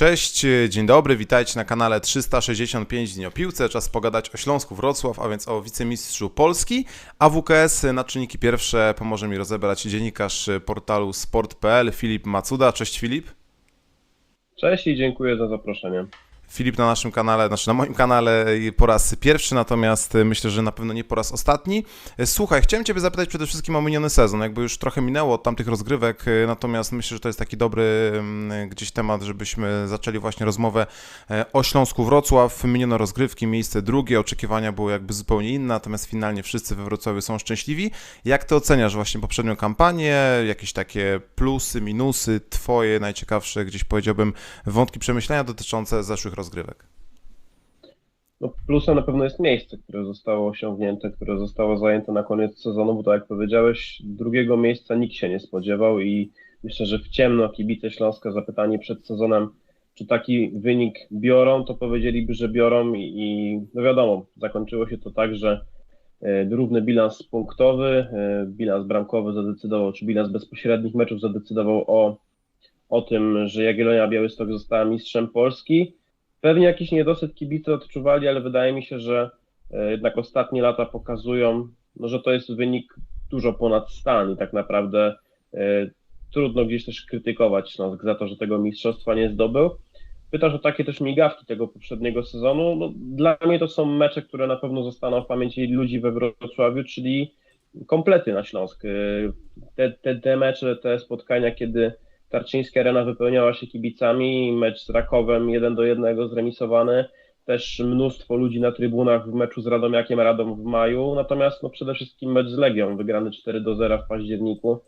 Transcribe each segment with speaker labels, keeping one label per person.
Speaker 1: cześć, dzień dobry, witajcie na kanale 365 Dni o Piłce. Czas pogadać o Śląsku Wrocław, a więc o wicemistrzu Polski. AWKS na czynniki pierwsze pomoże mi rozebrać dziennikarz portalu sport.pl Filip Macuda. Cześć Filip.
Speaker 2: Cześć i dziękuję za zaproszenie.
Speaker 1: Filip na naszym kanale, znaczy na moim kanale po raz pierwszy, natomiast myślę, że na pewno nie po raz ostatni. Słuchaj, chciałem Ciebie zapytać przede wszystkim o miniony sezon, jakby już trochę minęło od tamtych rozgrywek, natomiast myślę, że to jest taki dobry mm, gdzieś temat, żebyśmy zaczęli właśnie rozmowę e, o Śląsku Wrocław. Miniono rozgrywki, miejsce drugie, oczekiwania były jakby zupełnie inne, natomiast finalnie wszyscy we Wrocławiu są szczęśliwi. Jak Ty oceniasz właśnie poprzednią kampanię, jakieś takie plusy, minusy, Twoje najciekawsze, gdzieś powiedziałbym, wątki przemyślenia dotyczące zeszłych rozgrywek?
Speaker 2: No, plusem na pewno jest miejsce, które zostało osiągnięte, które zostało zajęte na koniec sezonu, bo tak jak powiedziałeś, drugiego miejsca nikt się nie spodziewał i myślę, że w ciemno kibice Śląska zapytani przed sezonem, czy taki wynik biorą, to powiedzieliby, że biorą i, i no wiadomo, zakończyło się to tak, że e, równy bilans punktowy, e, bilans bramkowy zadecydował, czy bilans bezpośrednich meczów zadecydował o, o tym, że Jagiellonia Białystok została mistrzem Polski. Pewnie jakiś niedosyt kibice odczuwali, ale wydaje mi się, że e, jednak ostatnie lata pokazują, no, że to jest wynik dużo ponad stan i tak naprawdę e, trudno gdzieś też krytykować Śląsk za to, że tego mistrzostwa nie zdobył. Pytasz o takie też migawki tego poprzedniego sezonu. No, dla mnie to są mecze, które na pewno zostaną w pamięci ludzi we Wrocławiu, czyli komplety na Śląsk. E, te, te, te mecze, te spotkania, kiedy Tarczyńska Arena wypełniała się kibicami, mecz z Rakowem 1 do 1 zremisowany, też mnóstwo ludzi na trybunach w meczu z Radomiakiem Radom w maju, natomiast no przede wszystkim mecz z Legią, wygrany 4 do 0 w październiku,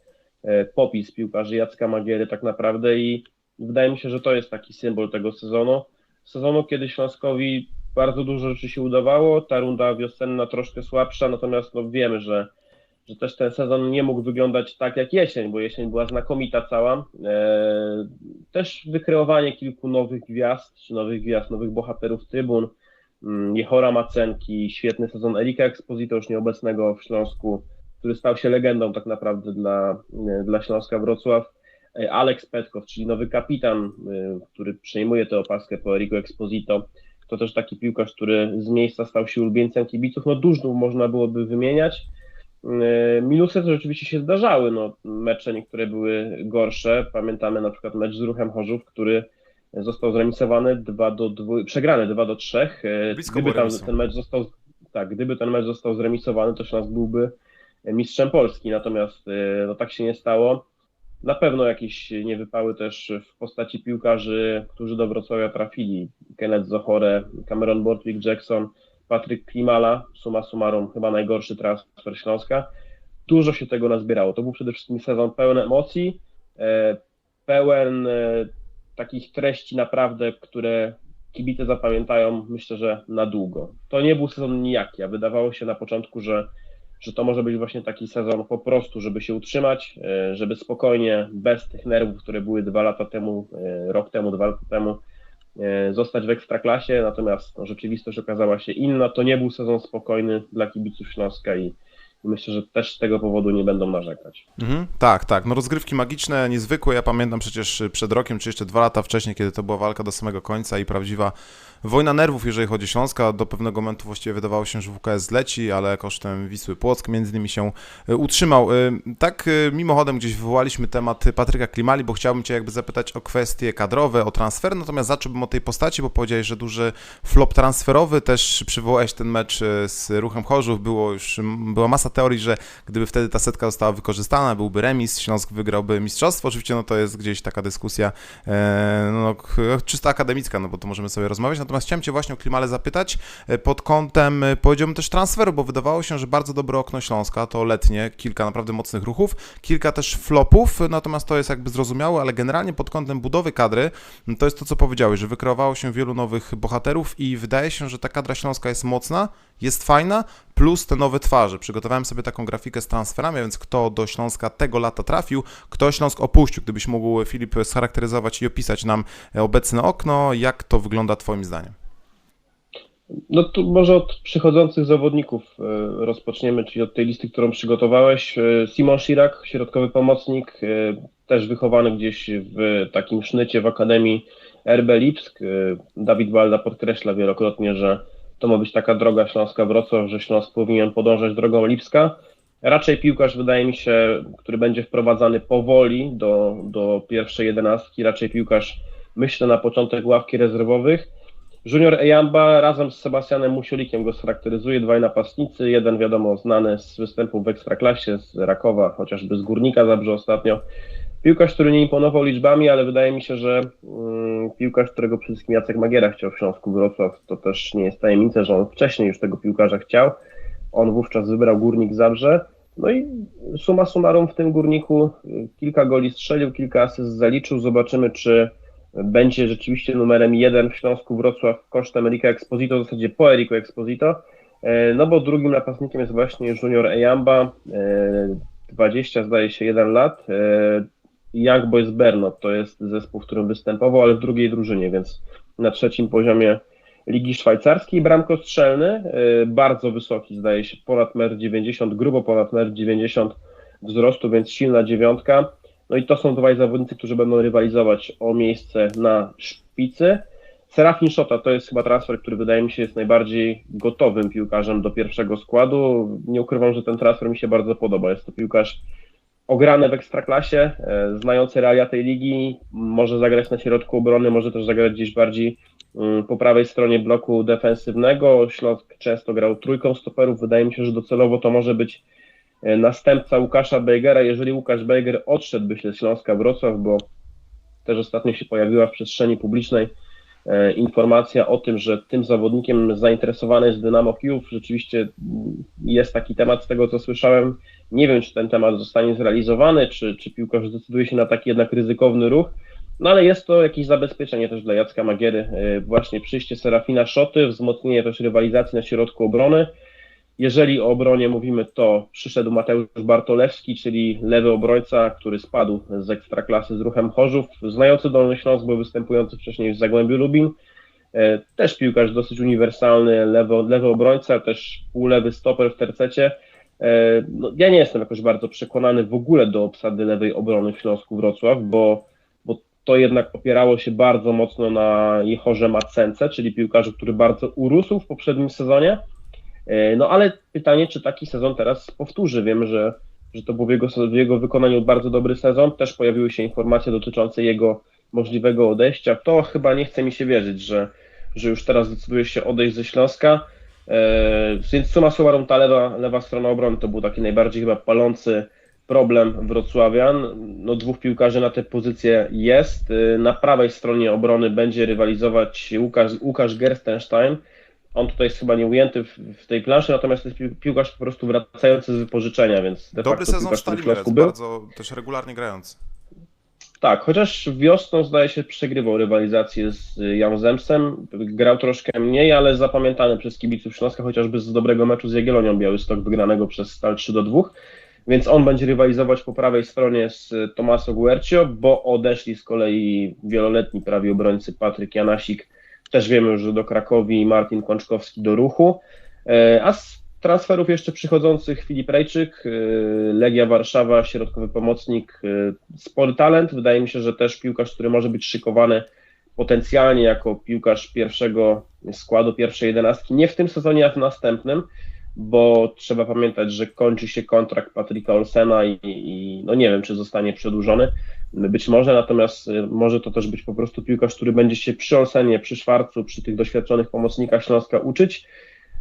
Speaker 2: e, popis piłkarzy Jacka Magiery tak naprawdę i wydaje mi się, że to jest taki symbol tego sezonu, sezonu, kiedy Śląskowi bardzo dużo rzeczy się udawało, ta runda wiosenna troszkę słabsza, natomiast no wiemy, że że też ten sezon nie mógł wyglądać tak jak jesień, bo jesień była znakomita cała. E, też wykreowanie kilku nowych gwiazd, czy nowych gwiazd, nowych bohaterów trybun. Mm, Jehora Macenki, świetny sezon Erika Exposito, już nieobecnego w Śląsku, który stał się legendą tak naprawdę dla, e, dla Śląska Wrocław. E, Alex Petkow, czyli nowy kapitan, który przejmuje tę opaskę po Eriku Exposito. To też taki piłkarz, który z miejsca stał się ulubieńcem kibiców. No dużo można byłoby wymieniać. E, minusy to rzeczywiście się zdarzały. No, mecze niektóre były gorsze. Pamiętamy na przykład mecz z Ruchem Chorzów, który został zremisowany 2 do 2, przegrany 2 do 3. E,
Speaker 1: Blisko
Speaker 2: gdyby tam ten mecz został tak, gdyby ten mecz został zremisowany, to Śląsk byłby mistrzem Polski. Natomiast e, no, tak się nie stało. Na pewno jakieś niewypały też w postaci piłkarzy, którzy do Wrocławia trafili. Kenneth Zochore, Cameron Bortwick Jackson, Patryk Klimala, suma summarum chyba najgorszy transfer Śląska. Dużo się tego nazbierało. To był przede wszystkim sezon pełen emocji, e, pełen e, takich treści naprawdę, które kibice zapamiętają, myślę, że na długo. To nie był sezon nijaki, a wydawało się na początku, że, że to może być właśnie taki sezon po prostu, żeby się utrzymać, e, żeby spokojnie, bez tych nerwów, które były dwa lata temu, rok temu, dwa lata temu, zostać w ekstraklasie, natomiast no, rzeczywistość okazała się inna. To nie był sezon spokojny dla kibiców Śląska i myślę, że też z tego powodu nie będą narzekać.
Speaker 1: Mhm, tak, tak. No rozgrywki magiczne, niezwykłe. Ja pamiętam przecież przed rokiem, czy jeszcze dwa lata wcześniej, kiedy to była walka do samego końca i prawdziwa wojna nerwów, jeżeli chodzi o Śląska. Do pewnego momentu właściwie wydawało się, że WKS zleci, ale kosztem Wisły Płock między innymi się y, utrzymał. Y, Tak y, mimochodem gdzieś wywołaliśmy temat Patryka Klimali, bo chciałbym Cię jakby zapytać o kwestie kadrowe, o transfer, natomiast zacząłbym od tej postaci, bo powiedziałeś, że duży flop transferowy, też przywołałeś ten mecz y, z Ruchem Chorzów, było już, była masa teorii, że gdyby wtedy ta setka została wykorzystana, byłby remis, Śląsk wygrałby mistrzostwo. Oczywiście no to jest gdzieś taka dyskusja e, no, k- czysto akademicka, no bo to możemy sobie rozmawiać. Natomiast chciałem Cię właśnie o Klimale zapytać e, pod kątem, e, powiedziałbym też transferu, bo wydawało się, że bardzo dobre okno Śląska to letnie, kilka naprawdę mocnych ruchów, kilka też flopów, natomiast to jest jakby zrozumiałe, ale generalnie pod kątem budowy kadry, no to jest to, co powiedziałeś, że wykreowało się wielu nowych bohaterów i wydaje się, że ta kadra śląska jest mocna, jest fajna, plus te nowe twarze. Przygotowałem sobie taką grafikę z transferami, więc kto do Śląska tego lata trafił, kto Śląsk opuścił. Gdybyś mógł, Filip, scharakteryzować i opisać nam obecne okno, jak to wygląda Twoim zdaniem?
Speaker 2: No tu może od przychodzących zawodników e, rozpoczniemy, czyli od tej listy, którą przygotowałeś. E, Simon Chirac, środkowy pomocnik, e, też wychowany gdzieś w takim sznycie w Akademii RB Lipsk. Dawid Balda podkreśla wielokrotnie, że to ma być taka droga Śląska-Wrocław, że Śląsk powinien podążać drogą Lipska. Raczej piłkarz, wydaje mi się, który będzie wprowadzany powoli do, do pierwszej jedenastki, raczej piłkarz, myślę, na początek ławki rezerwowych. Junior Ejamba razem z Sebastianem Musiolikiem go scharakteryzuje, dwaj napastnicy, jeden wiadomo znany z występów w Ekstraklasie, z Rakowa, chociażby z Górnika Zabrze ostatnio. Piłkarz, który nie imponował liczbami, ale wydaje mi się, że mm, piłkarz, którego przede wszystkim Jacek Magiera chciał w Śląsku Wrocław, to też nie jest tajemnica, że on wcześniej już tego piłkarza chciał. On wówczas wybrał Górnik Zabrze. No i suma summarum w tym Górniku y, kilka goli strzelił, kilka asyst zaliczył. Zobaczymy, czy będzie rzeczywiście numerem jeden w Śląsku Wrocław kosztem Erika Exposito, w zasadzie po Eriku Exposito, e, no bo drugim napastnikiem jest właśnie Junior Eyamba, 20 e, zdaje się 1 lat, Young Boys Berno to jest zespół, w którym występował, ale w drugiej drużynie, więc na trzecim poziomie Ligi Szwajcarskiej. Bramkostrzelny, bardzo wysoki, zdaje się, ponad 1,90 m, grubo ponad 1,90 m wzrostu, więc silna dziewiątka. No i to są dwaj zawodnicy, którzy będą rywalizować o miejsce na szpicy. Serafin Szota to jest chyba transfer, który wydaje mi się jest najbardziej gotowym piłkarzem do pierwszego składu. Nie ukrywam, że ten transfer mi się bardzo podoba. Jest to piłkarz ograny w ekstraklasie, e, znający realia tej ligi, może zagrać na środku obrony, może też zagrać gdzieś bardziej mm, po prawej stronie bloku defensywnego. Śląsk często grał trójką stoperów. Wydaje mi się, że docelowo to może być E, następca Łukasza Bejgera, jeżeli Łukasz Bejger odszedłby się z Śląska Wrocław, bo też ostatnio się pojawiła w przestrzeni publicznej informacja o tym, że tym zawodnikiem zainteresowany jest Dynamo Kijów. Rzeczywiście jest taki temat z tego, co słyszałem. Nie wiem, czy ten temat zostanie zrealizowany, czy, czy piłkarz zdecyduje się na taki jednak ryzykowny ruch. No ale jest to jakieś zabezpieczenie też dla Jacka Magiery. E, właśnie przyjście Serafina Szoty, wzmocnienie też rywalizacji na środku obrony. Jeżeli o obronie mówimy, to przyszedł Mateusz Bartolewski, czyli lewy obrońca, który spadł z ekstraklasy z ruchem Chorzów, znający Dolny Śląsk, bo występujący wcześniej w Zagłębiu Lubin. E, też piłkarz dosyć uniwersalny, lewy, lewy obrońca, też półlewy stoper w tercecie. E, no, ja nie jestem jakoś bardzo przekonany w ogóle do obsady lewej obrony w Śląsku Wrocław, bo, bo to jednak opierało się bardzo mocno na Jehorze Macence, czyli piłkarzu, który bardzo urósł w poprzednim sezonie no ale pytanie, czy taki sezon teraz powtórzy. Wiemy, że, że to był w jego, w jego wykonaniu bardzo dobry sezon. Też pojawiły się informacje dotyczące jego możliwego odejścia. To chyba nie chce mi się wierzyć, że, że już teraz decyduje się odejść ze Śląska. E, więc suma summarum ta lewa, lewa strona obrony to był taki najbardziej chyba palący problem wrocławian. No, dwóch piłkarzy na tę pozycję jest. E, na prawej stronie obrony będzie rywalizować Łukasz, Łukasz Gerstenstein, on tutaj jest chyba nie ujęty w, w tej planszy, natomiast jest piłkarz po prostu wracający z wypożyczenia, więc
Speaker 1: de Dobry sezon w Stali Mielec, bardzo też regularnie grający.
Speaker 2: Tak, chociaż wiosną zdaje się przegrywał rywalizację z Jan Zemsem, grał troszkę mniej, ale zapamiętany przez kibiców Śląska, chociażby z dobrego meczu z Jagiellonią Białystok wygranego przez Stal 3 do 2, więc on będzie rywalizować po prawej stronie z Tomaso Guercio, bo odeszli z kolei wieloletni prawie obrońcy Patryk Janasik też wiemy już, że do Krakowi Martin Kączkowski do ruchu. E, a z transferów jeszcze przychodzących Filip Rejczyk, e, Legia Warszawa, środkowy pomocnik, e, spory talent. Wydaje mi się, że też piłkarz, który może być szykowany potencjalnie jako piłkarz pierwszego składu, pierwszej jedenastki, nie w tym sezonie, a w następnym, bo trzeba pamiętać, że kończy się kontrakt Patryka Olsena i, i no nie wiem, czy zostanie przedłużony. Być może, natomiast y, może to też być po prostu piłkarz, który będzie się przy Olsenie, przy Szwarcu, przy tych doświadczonych pomocnikach Śląska uczyć.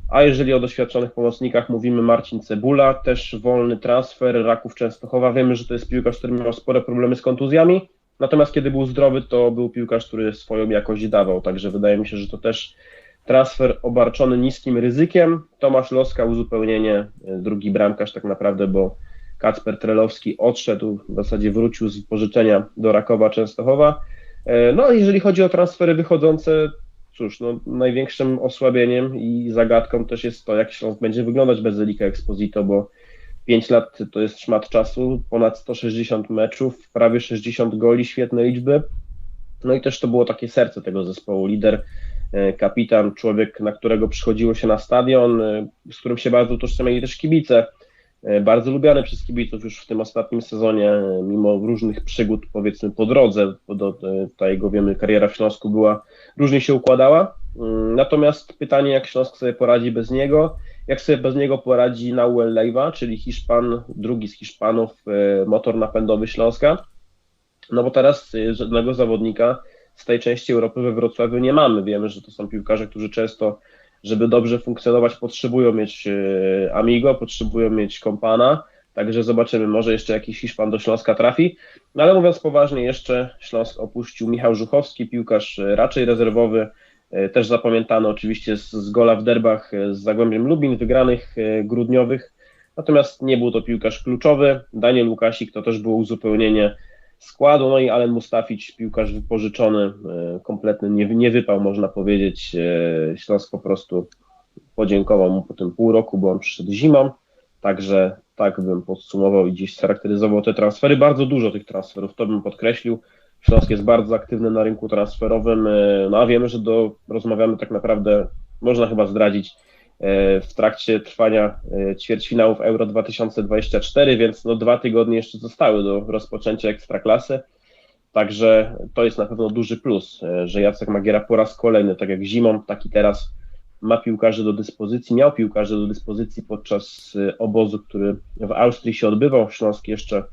Speaker 2: A jeżeli o doświadczonych pomocnikach mówimy Marcin Cebula, też wolny transfer, Raków Częstochowa. Wiemy, że to jest piłkarz, który miał spore problemy z kontuzjami, natomiast kiedy był zdrowy, to był piłkarz, który swoją jakość dawał, także wydaje mi się, że to też transfer obarczony niskim ryzykiem. Tomasz Loska, uzupełnienie, y, drugi bramkarz tak naprawdę, bo Kacper Trelowski odszedł, w zasadzie wrócił z pożyczenia do Rakowa Częstochowa. E, no, jeżeli chodzi o transfery wychodzące, cóż, no, największym osłabieniem i zagadką też jest to, jak Śląsk będzie wyglądać bez Elika Exposito, bo 5 lat to jest szmat czasu, ponad 160 meczów, prawie 60 goli, świetne liczby. No i też to było takie serce tego zespołu, lider, e, kapitan, człowiek, na którego przychodziło się na stadion, e, z którym się bardzo utożsamiali też kibice. E, bardzo lubiany przez kibiców już w tym ostatnim sezonie, e, mimo różnych przygód powiedzmy po drodze, bo do, ta jego wiemy kariera w Śląsku była, różnie się układała, Mm, natomiast pytanie jak Śląsk sobie poradzi bez niego, jak sobie bez niego poradzi Nauel Leiva, czyli Hiszpan, drugi z Hiszpanów, e, motor napędowy Śląska, no bo teraz e, żadnego zawodnika z tej części Europy we Wrocławiu nie mamy. Wiemy, że to są piłkarze, którzy często, żeby dobrze funkcjonować, potrzebują mieć e, Amigo, potrzebują mieć kompana. Także zobaczymy, może jeszcze jakiś Hiszpan do Śląska trafi. No ale mówiąc poważnie, jeszcze Śląsk opuścił Michał Żuchowski, piłkarz raczej rezerwowy, też zapamiętany oczywiście z, z gola w derbach z Zagłębiem Lubin, wygranych grudniowych. Natomiast nie był to piłkarz kluczowy. Daniel Łukasik to też było uzupełnienie składu, no i Alen Mustafić, piłkarz wypożyczony, e, kompletny nie, nie wypał, można powiedzieć. E, Śląsk po prostu podziękował mu po tym pół roku, bo on przyszedł zimą, także tak bym podsumował i gdzieś charakteryzował te transfery. Bardzo dużo tych transferów, to bym podkreślił. Śląsk jest bardzo aktywny na rynku transferowym, e, no a wiemy, że do, rozmawiamy tak naprawdę, można chyba zdradzić, w trakcie trwania ćwierćfinałów Euro 2024, więc no dwa tygodnie jeszcze zostały do rozpoczęcia Ekstraklasy. Także to jest na pewno duży plus, że Jacek Magiera po raz kolejny, tak jak zimą, tak i teraz ma piłkarzy do dyspozycji, miał piłkarzy do dyspozycji podczas obozu, który w Austrii się odbywał. Śląsk jeszcze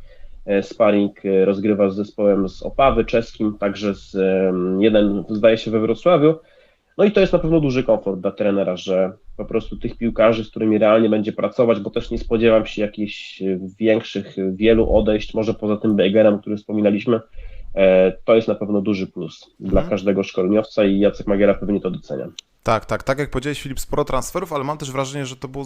Speaker 2: sparring rozgrywa z zespołem z Opawy czeskim, także z jeden zdaje się we Wrocławiu. No i to jest na pewno duży komfort dla trenera, że po prostu tych piłkarzy, z którymi realnie będzie pracować, bo też nie spodziewam się jakichś większych, wielu odejść, może poza tym Bejgerem, który wspominaliśmy, e, to jest na pewno duży plus dla
Speaker 1: Mhm.
Speaker 2: każdego szkoleniowca i Jacek Magiera pewnie to docenia.
Speaker 1: Tak, tak, tak jak powiedziałeś Filip, sporo transferów, ale mam też wrażenie, że to było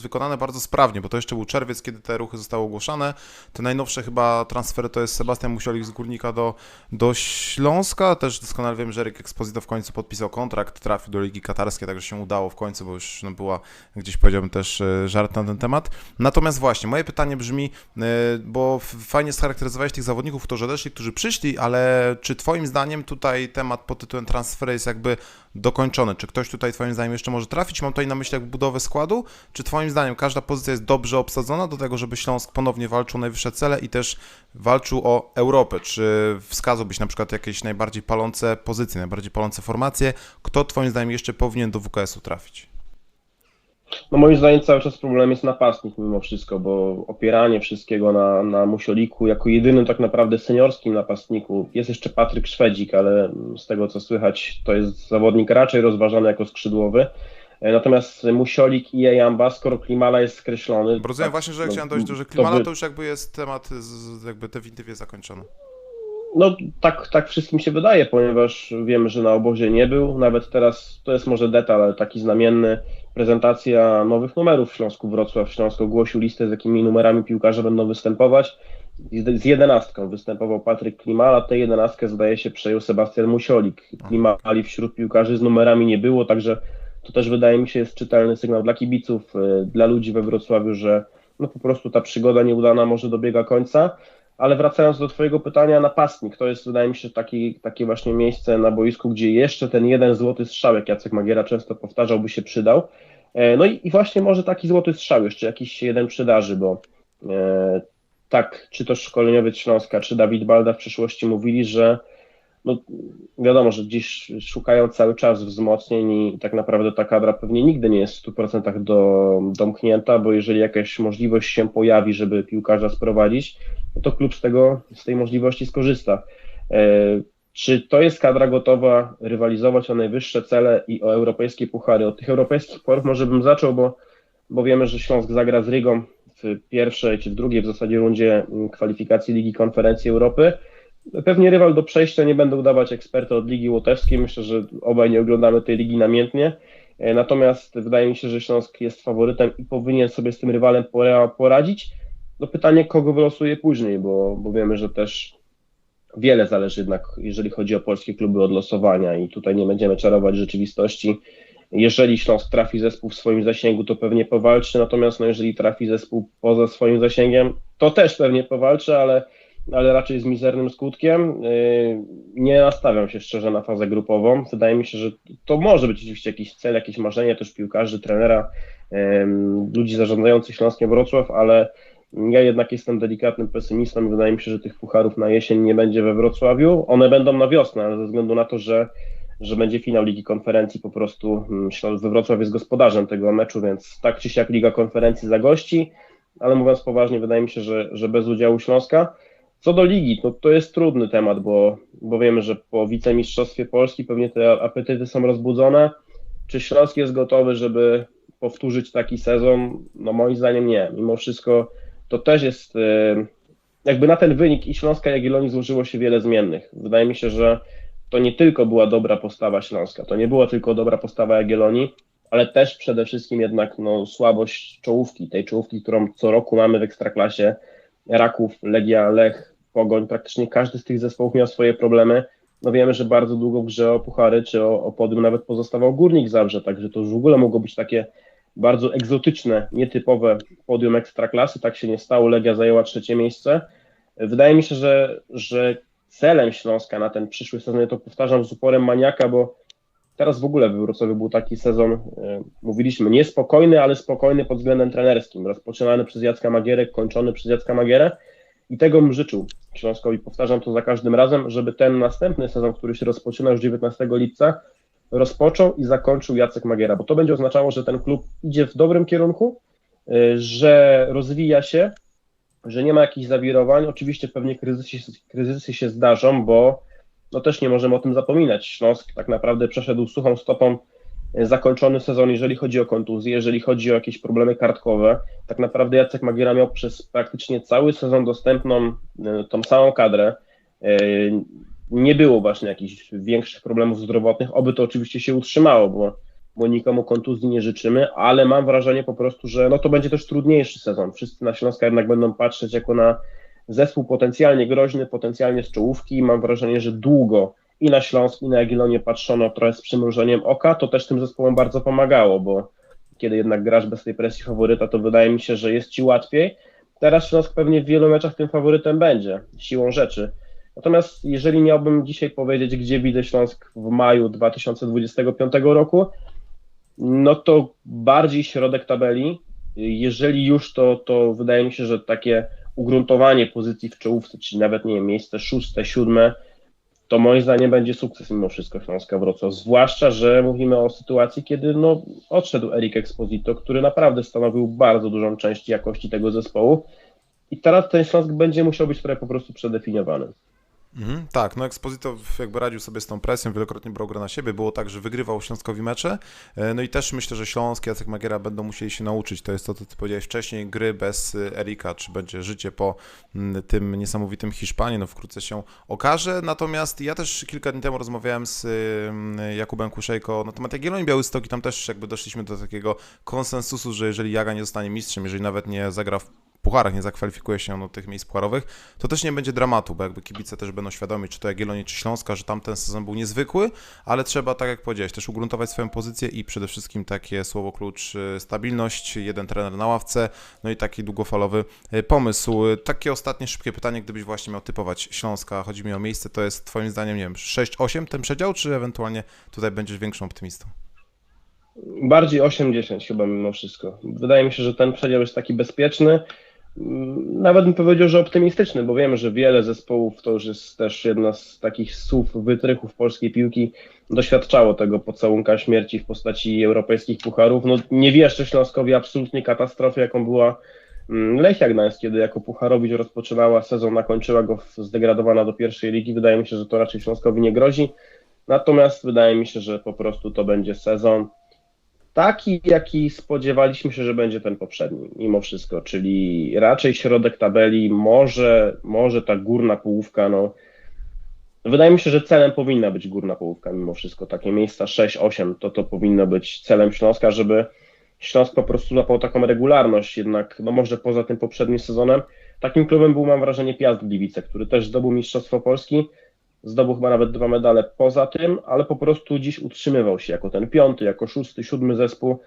Speaker 1: wykonane bardzo sprawnie, bo to jeszcze był czerwiec, kiedy te ruchy zostały ogłoszone. Te najnowsze chyba transfery to jest Sebastian Musiolik z Górnika do, do Śląska, też doskonale wiem, że Eryk Exposito w końcu podpisał kontrakt, trafił do Ligi Katarskiej, także się udało w końcu, bo już no, była gdzieś powiedziałbym też e, żart na ten temat. Natomiast właśnie, moje pytanie brzmi, e, bo fajnie scharakteryzowałeś tych zawodników, którzy odeszli, którzy przyszli, ale czy twoim zdaniem tutaj temat pod tytułem transfery jest jakby dokończony? Czy ktoś tutaj Twoim zdaniem jeszcze może trafić? Mam tutaj na myśli jakby budowę składu. Czy Twoim zdaniem każda pozycja jest dobrze obsadzona do tego, żeby Śląsk ponownie walczył o najwyższe cele i też walczył o Europę? Czy wskazałbyś na przykład jakieś najbardziej palące pozycje, najbardziej palące formacje? Kto Twoim zdaniem jeszcze powinien do WKS-u trafić?
Speaker 2: No moim zdaniem cały czas problem jest napastnik mimo wszystko, bo opieranie wszystkiego na, na Musioliku jako jedynym tak naprawdę seniorskim napastniku. Jest jeszcze Patryk Szwedzik, ale z tego co słychać to jest zawodnik raczej rozważany jako skrzydłowy. E, Natomiast Musiolik i Ejamba, skoro Klimala jest skreślony...
Speaker 1: Bo rozumiem
Speaker 2: tak,
Speaker 1: właśnie, że
Speaker 2: no,
Speaker 1: chciałem dojść do, że
Speaker 2: to
Speaker 1: Klimala
Speaker 2: by-
Speaker 1: to już jakby jest temat z, jakby definitywnie zakończony.
Speaker 2: No tak, tak wszystkim się wydaje, ponieważ wiemy, że na obozie nie był. Nawet teraz, to jest może detal, ale taki znamienny, prezentacja nowych numerów w Śląsku Wrocław. Śląsk ogłosił listę, z jakimi numerami piłkarze będą występować. Z jedenastką występował Patryk Klimala, tę jedenastkę zdaje się przejął Sebastian Musiolik. Klimali wśród piłkarzy z numerami nie było, także to też wydaje mi się jest czytelny sygnał dla kibiców, y, dla ludzi we Wrocławiu, że no po prostu ta przygoda nieudana może dobiega końca. Ale wracając do Twojego pytania, napastnik to jest, wydaje mi się, taki, takie właśnie miejsce na boisku, gdzie jeszcze ten jeden złoty strzał, jak Jacek Magiera często powtarzał, by się przydał. E, No i, i właśnie może taki złoty strzał jeszcze jakiś się jeden przydarzy, bo e, tak, czy to szkoleniowiec Śląska, czy Dawid Balda w przeszłości mówili, że no, wiadomo, że gdzieś szukają cały czas wzmocnień i tak naprawdę ta kadra pewnie nigdy nie jest w 100% do, domknięta, bo jeżeli jakaś możliwość się pojawi, żeby piłkarza sprowadzić, no to klub z tego, z tej możliwości skorzysta. E, Czy to jest kadra gotowa rywalizować o najwyższe cele i o europejskie puchary? Od tych europejskich pucharów może bym zaczął, bo, bo wiemy, że Śląsk zagra z Rygą w pierwszej czy w drugiej w zasadzie rundzie kwalifikacji Ligi Konferencji Europy. Pewnie rywal do przejścia, nie będę udawać eksperta od Ligi Łotewskiej. Myślę, że obaj nie oglądamy tej ligi namiętnie. E, Natomiast wydaje mi się, że Śląsk jest faworytem i powinien sobie z tym rywalem pora- poradzić. No pytanie, kogo wylosuje później, bo, bo wiemy, że też wiele zależy jednak, jeżeli chodzi o polskie kluby od losowania i tutaj nie będziemy czarować rzeczywistości. Jeżeli Śląsk trafi zespół w swoim zasięgu, to pewnie powalczy, natomiast no jeżeli trafi zespół poza swoim zasięgiem, to też pewnie powalczy, ale, ale raczej z mizernym skutkiem. Yy, Nie nastawiam się szczerze na fazę grupową. Wydaje mi się, że to może być oczywiście jakiś cel, jakieś marzenie też piłkarzy, trenera, ludzi zarządzających Śląskiem Wrocław, ale ja jednak jestem delikatnym pesymistą i wydaje mi się, że tych pucharów na jesień nie będzie we Wrocławiu. One będą na wiosnę, ale ze względu na to, że, że będzie finał Ligi Konferencji, po prostu we Wrocław jest gospodarzem tego meczu, więc tak czy siak Liga Konferencji zagości, ale mówiąc poważnie, wydaje mi się, że, że bez udziału Śląska. Co do ligi, to, to jest trudny temat, bo, bo wiemy, że po wicemistrzostwie Polski pewnie te apetyty są rozbudzone. Czy Śląsk jest gotowy, żeby powtórzyć taki sezon? No moim zdaniem nie. Mimo wszystko to też jest e, jakby na ten wynik i Śląska, i Legii złożyło się wiele zmiennych. Wydaje mi się, że to nie tylko była dobra postawa Śląska, to nie była tylko dobra postawa Jagiellonii, ale też przede wszystkim jednak no, słabość czołówki, tej czołówki, którą co roku mamy w Ekstraklasie. Raków, Legia, Lech, Pogoń, praktycznie każdy z tych zespołów miał swoje problemy. No wiemy, że bardzo długo w grze o puchary czy o, o podium nawet pozostawał Górnik Zabrze, także to już w ogóle mogło być takie bardzo egzotyczne, nietypowe podium Ekstraklasy. Tak się nie stało, Legia zajęła trzecie miejsce. Wydaje mi się, że, że celem Śląska na ten przyszły sezon, ja to powtarzam z uporem maniaka, bo teraz w ogóle we Wrocławiu był taki sezon, e, mówiliśmy, niespokojny, ale spokojny pod względem trenerskim. Rozpoczynany przez Jacka Magierę, kończony przez Jacka Magierę. I tego bym życzył Śląskowi, powtarzam to za każdym razem, żeby ten następny sezon, który się rozpoczyna już 19 lipca, rozpoczął i zakończył Jacek Magiera, bo to będzie oznaczało, że ten klub idzie w dobrym kierunku, y, że rozwija się, że nie ma jakichś zawirowań. Oczywiście pewnie kryzysy, kryzysy się zdarzą, bo no też nie możemy o tym zapominać. Śląsk tak naprawdę przeszedł suchą stopą y, zakończony sezon, jeżeli chodzi o kontuzje, jeżeli chodzi o jakieś problemy kartkowe. Tak naprawdę Jacek Magiera miał przez praktycznie cały sezon dostępną y, tą samą kadrę. Y, Nie było właśnie jakichś większych problemów zdrowotnych, oby to oczywiście się utrzymało, bo, bo nikomu kontuzji nie życzymy, ale mam wrażenie po prostu, że no to będzie też trudniejszy sezon. Wszyscy na Śląska jednak będą patrzeć jako na zespół potencjalnie groźny, potencjalnie z czołówki. Mam wrażenie, że długo i na Śląsk, i na Jagiellonię patrzono trochę z przymrużeniem oka. To też tym zespołom bardzo pomagało, bo kiedy jednak grasz bez tej presji faworyta, to wydaje mi się, że jest ci łatwiej. Teraz Śląsk pewnie w wielu meczach tym faworytem będzie, siłą rzeczy. Natomiast jeżeli miałbym dzisiaj powiedzieć, gdzie widzę Śląsk w maju 2025 roku, no to bardziej środek tabeli. Jeżeli już, to, to wydaje mi się, że takie ugruntowanie pozycji w czołówce, czyli nawet nie wiem, miejsce szóste, siódme, to moim zdaniem będzie sukces mimo wszystko Śląska Wrocław. Zwłaszcza, że mówimy o sytuacji, kiedy no, odszedł Erik Exposito, który naprawdę stanowił bardzo dużą część jakości tego zespołu. I teraz ten Śląsk będzie musiał być trochę po prostu przedefiniowany.
Speaker 1: Mhm, tak, no Exposito jakby radził sobie z tą presją, wielokrotnie brał grę na siebie, było tak, że wygrywał Śląskowi mecze, e, no i też myślę, że Śląsk, Jacek Magiera będą musieli się nauczyć, to jest to, co ty powiedziałeś wcześniej, gry bez y, Erika, czy będzie życie po tym niesamowitym Hiszpanii, no wkrótce się okaże, natomiast ja też kilka dni temu rozmawiałem z y, Jakubem Kuszejko na temat Jagiellonii Białystok i tam też jakby doszliśmy do takiego konsensusu, że jeżeli Jaga nie zostanie mistrzem, jeżeli nawet nie zagra w pucharach nie zakwalifikuje się do tych miejsc pucharowych, to też nie będzie dramatu, bo jakby kibice też będą świadomi, czy to Jagiellonii, czy Śląska, że tamten sezon był niezwykły, ale trzeba, tak jak powiedziałeś, też ugruntować swoją pozycję i przede wszystkim takie słowo klucz, y, stabilność, jeden trener na ławce, no i taki długofalowy y, pomysł. Y, Takie ostatnie szybkie pytanie, gdybyś właśnie miał typować Śląska, chodzi mi o miejsce, to jest twoim zdaniem, nie wiem, 6-8 ten przedział, czy ewentualnie tutaj będziesz większą optymistą?
Speaker 2: Bardziej 8-10 chyba mimo wszystko. Wydaje mi się, że ten przedział jest taki bezpieczny. Mm, Nawet bym powiedział, że optymistyczny, bo wiemy, że wiele zespołów, to już jest też jedna z takich słów, wytrychów polskiej piłki, doświadczało tego pocałunka śmierci w postaci europejskich pucharów. No, nie wierzę Śląskowi absolutnie katastrofy, jaką była mm, Lechia Gdańsk, kiedy jako pucharowicz rozpoczynała sezon, a kończyła go zdegradowana do pierwszej ligi. Wydaje mi się, że to raczej Śląskowi nie grozi. Natomiast wydaje mi się, że po prostu to będzie sezon taki, jaki spodziewaliśmy się, że będzie ten poprzedni, mimo wszystko, czyli raczej środek tabeli, może, może ta górna połówka, no. Wydaje mi się, że celem powinna być górna połówka mimo wszystko, takie miejsca 6-8, to to powinno być celem Śląska, żeby Śląsk po prostu złapał taką regularność, jednak no może poza tym poprzednim sezonem, takim klubem był mam wrażenie Piast Gliwice, który też zdobył Mistrzostwo Polski, zdobył chyba nawet dwa medale poza tym, ale po prostu dziś utrzymywał się jako ten piąty, jako szósty, siódmy zespół.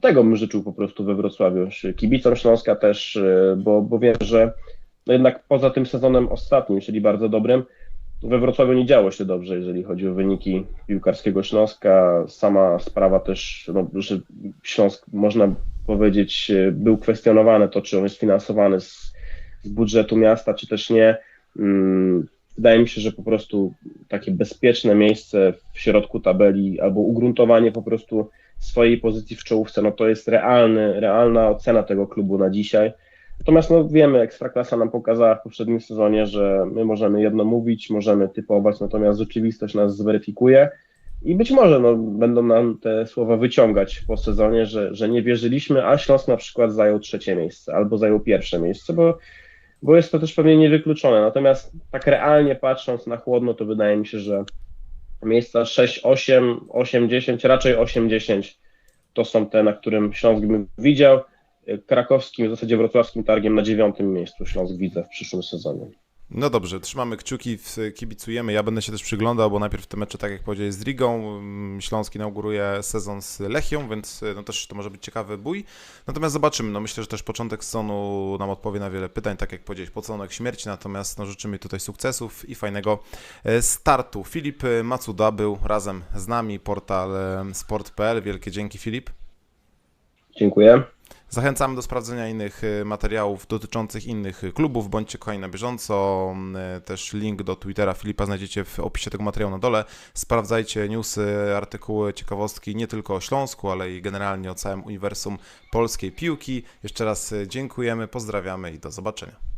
Speaker 2: Tego bym życzył po prostu we Wrocławiu. Kibicom Śląska też, e, bo, bo wiem, że no jednak poza tym sezonem ostatnim, czyli bardzo dobrym, we Wrocławiu nie działo się dobrze, jeżeli chodzi o wyniki piłkarskiego Śląska. Sama sprawa też, no, że Śląsk, można powiedzieć, e, był kwestionowany to, czy on jest finansowany z, z budżetu miasta, czy też nie. Wydaje mi się, że po prostu takie bezpieczne miejsce w środku tabeli albo ugruntowanie po prostu swojej pozycji w czołówce, no to jest realny, realna ocena tego klubu na dzisiaj. Natomiast no, wiemy, Ekstraklasa nam pokazała w poprzednim sezonie, że my możemy jedno mówić, możemy typować, natomiast rzeczywistość nas zweryfikuje i być może no, będą nam te słowa wyciągać po sezonie, że, że nie wierzyliśmy, a Śląsk na przykład zajął trzecie miejsce albo zajął pierwsze miejsce, bo, bo jest to też pewnie niewykluczone. Natomiast tak realnie patrząc na chłodno, to wydaje mi się, że miejsca 6, 8, 8, 10, raczej 8, 10 to są te, na którym Śląsk bym widział krakowskim, w zasadzie wrocławskim targiem na dziewiątym miejscu Śląsk widzę w przyszłym sezonie.
Speaker 1: No dobrze, trzymamy kciuki, kibicujemy. Ja będę się też przyglądał, bo najpierw te mecze, tak jak powiedziałeś, z Rigą. mm, Śląsk inauguruje sezon z Lechią, więc y, no też to może być ciekawy bój. Natomiast zobaczymy. No myślę, że też początek sezonu nam odpowie na wiele pytań, tak jak powiedziałeś, pocałunek śmierci. Natomiast no, życzymy tutaj sukcesów i fajnego e, startu. Filip e, Macuda był razem z nami, portal e, sport.pl. Wielkie dzięki, Filip.
Speaker 2: Dziękuję.
Speaker 1: Zachęcamy do sprawdzenia innych y, materiałów dotyczących innych y, klubów. Bądźcie kochani na bieżąco. Y, Też link do Twittera Filipa znajdziecie w opisie tego materiału na dole. Sprawdzajcie newsy, artykuły, ciekawostki nie tylko o Śląsku, ale i generalnie o całym uniwersum polskiej piłki. Jeszcze raz dziękujemy, pozdrawiamy i do zobaczenia.